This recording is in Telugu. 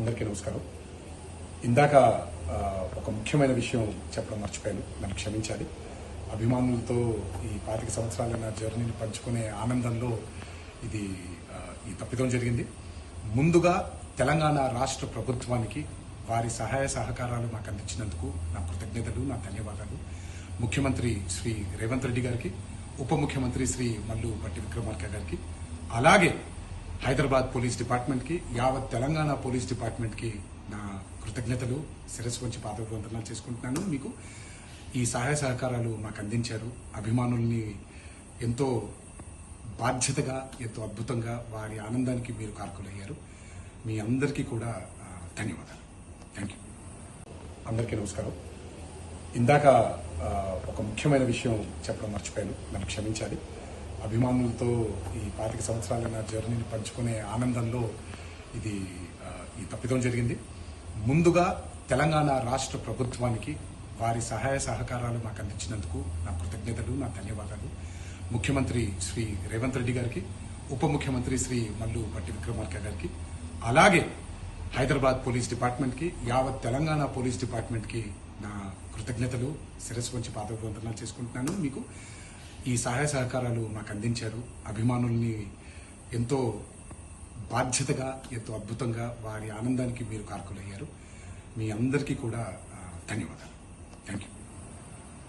అందరికీ నమస్కారం. ఇందాక ఒక ముఖ్యమైన విషయం చెప్పడం మర్చిపోయాను. నన్ను క్షమించాలి. అభిమానులతో ఈ పాతిక సంవత్సరాల నా జర్నీని పంచుకునే ఆనందంలో ఇది ఈ తప్పిదం జరిగింది. ముందుగా తెలంగాణ రాష్ట్ర ప్రభుత్వానికి వారి సహాయ సహకారాలు మాకు అందించినందుకు నా కృతజ్ఞతలు నా ధన్యవాదాలు. ముఖ్యమంత్రి శ్రీ రేవంత్ రెడ్డి గారికి ఉప ముఖ్యమంత్రి శ్రీ మల్లు పట్టి విక్రమార్క గారికి అలాగే హైదరాబాద్ పోలీస్ డిపార్ట్మెంట్కి యావత్ తెలంగాణ పోలీస్ డిపార్ట్మెంట్కి నా కృతజ్ఞతలు శిరస్సు వంచి పాదవందనాలు చేసుకుంటున్నాను. మీకు ఈ సహాయ సహకారాలు మాకు అందించారు. అభిమానుల్ని ఎంతో బాధ్యతగా ఎంతో అద్భుతంగా వారి ఆనందానికి మీరు కారకులయ్యారు. మీ అందరికీ కూడా ధన్యవాదాలు. థ్యాంక్ యూ అందరికీ నమస్కారం. ఇందాక ఒక ముఖ్యమైన విషయం చెప్పడం మర్చిపోయాను. నన్ను క్షమించాలి. అభిమానులతో ఈ పాతిక సంవత్సరాల నా జర్నీని పంచుకునే ఆనందంలో ఇది ఈ తప్పిదం జరిగింది. ముందుగా తెలంగాణ రాష్ట్ర ప్రభుత్వానికి వారి సహాయ సహకారాలు నాకు అందించినందుకు నా కృతజ్ఞతలు నా ధన్యవాదాలు. ముఖ్యమంత్రి శ్రీ రేవంత్ రెడ్డి గారికి ఉప ముఖ్యమంత్రి శ్రీ మల్లు పట్టి విక్రమార్క గారికి అలాగే హైదరాబాద్ పోలీస్ డిపార్ట్మెంట్కి యావత్ తెలంగాణ పోలీస్ డిపార్ట్మెంట్కి నా కృతజ్ఞతలు శిరస్సు వంచి పాదవందనాలు చేసుకుంటున్నాను. మీకు ఈ సహాయ సహకారాలు మాకు అందించారు. అభిమానుల్ని ఎంతో బాధ్యతగా ఎంతో అద్భుతంగా వారి ఆనందానికి మీరు కారకులయ్యారు. మీ అందరికీ కూడా ధన్యవాదాలు. Thank you